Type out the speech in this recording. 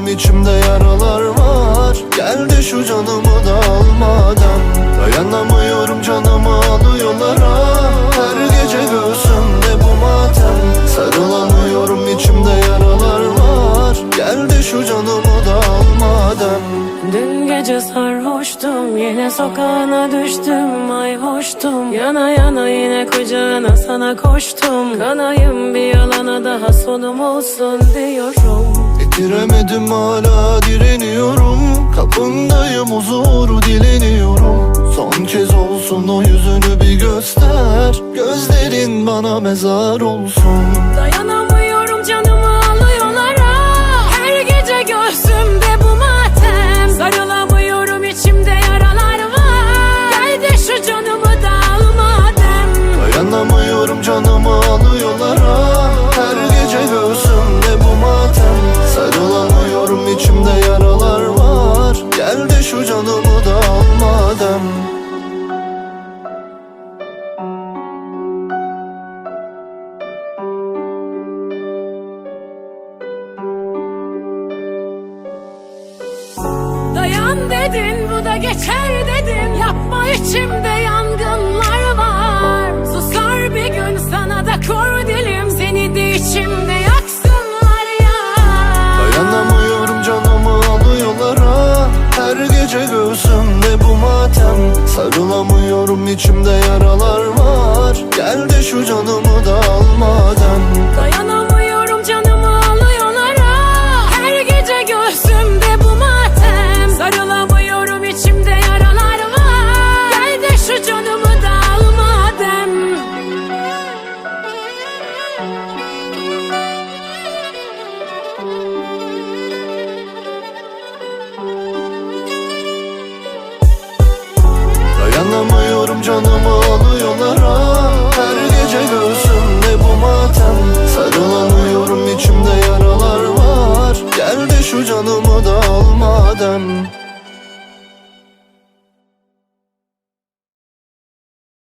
Sarılamıyorum içimde yaralar var. Gel de şu canımı da al madem Dayanamıyorum canımı alıyorlar. Ah Her gece göğsümde bu matem. Sarılamıyorum içimde yaralar var. Gel de şu canımı da al madem Dün gece sarhoştum Yine sokağına düştüm. Ay hoştum. Yana yana yine kucağına sana koştum. Kanayım bir yalana daha sonum olsun diyorum Bitiremedim hala direniyorum. Kapındayım huzuru dileniyorum. Son kez olsun o yüzünü bir göster. Gözlerin bana mezar olsun. Dayanamıyorum dedin bu da geçer dedim Yapma içimde yangınlar var. Susar bir gün sana da kor dilim. Seni de içimde yaksınlar ya. Dayanamıyorum canımı alıyorlar ah Her gece göğsümde bu matem. Sarılamıyorum içimde yaralar var. Gel de Dayanamıyorum canımı alıyorlar. Ha Her gece göğsümde bu matem. Sarılamıyorum içimde yaralar var. Gel de şu canımı da al madem.